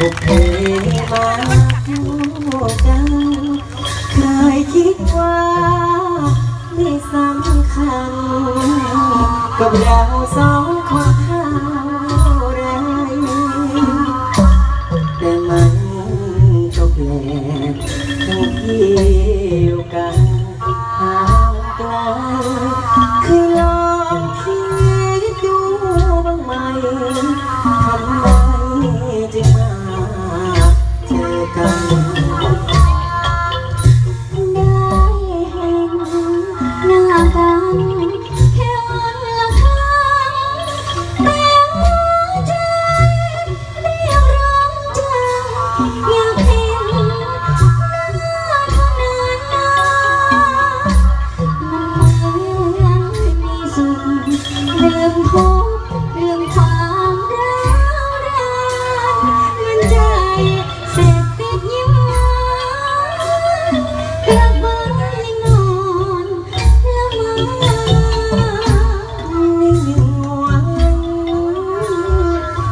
บุกเพมาคู่กันเคยคิดว่า ไม่สำคัญ กับเราสองคนเท่าไร แต่มันก็แปลกตรงที่อยู่กันห่างไกล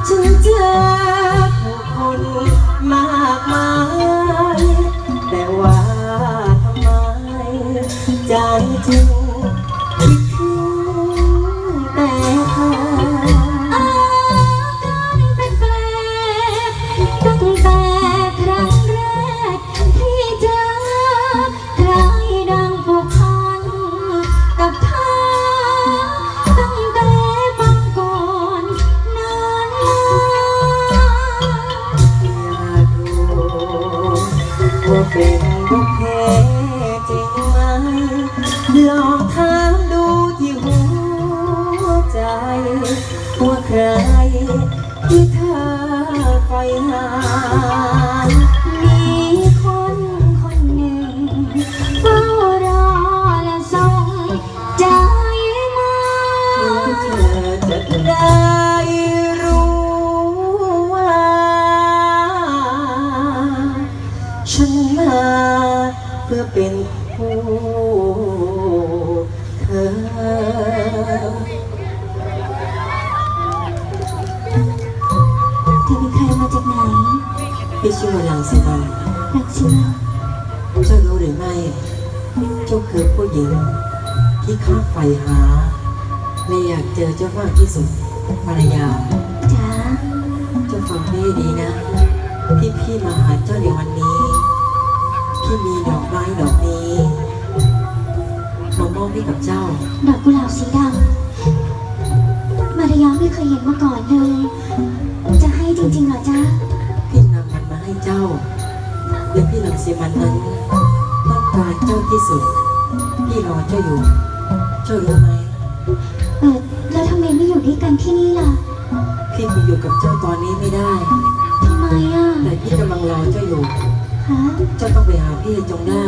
ฉันเจอผู้คนมากมาย แต่ว่าทำไมใจจึง ว่าเป็นบุพเพจริงไหมลองถามดูที่หัวใจว่าใครที่เธอไฟหา เป็นผู้เธอเธอเป็นใครมาจากไหนพี่ชื่อว่าลังสิมันรักฉันเจ้ารู้หรือไม่ เจ้าคือผู้หญิง ที่ข้าใฝ่หาและอยากเจอเจ้ามากที่สุดภรรยา ให้กับเจ้า ดอกกุหลาบสีดำมารยาไม่เคยเห็นมาก่อนเลย จะให้จริงๆเหรอจ๊ะ พี่นำมันมาให้เจ้า และพี่ลังสีมันนั้นต้องการเจ้าที่สุด พี่รอเจ้าอยู่ เจ้ารู้ไหม เออแล้วทำไมไม่อยู่ด้วยกันที่นี่ล่ะพี่ไปอยู่กับเจ้าตอนนี้ไม่ได้ ทำไมอะแต่พี่กำลังรอเจ้าอยู่ ฮะ เจ้าต้องไปหาพี่ให้จงได้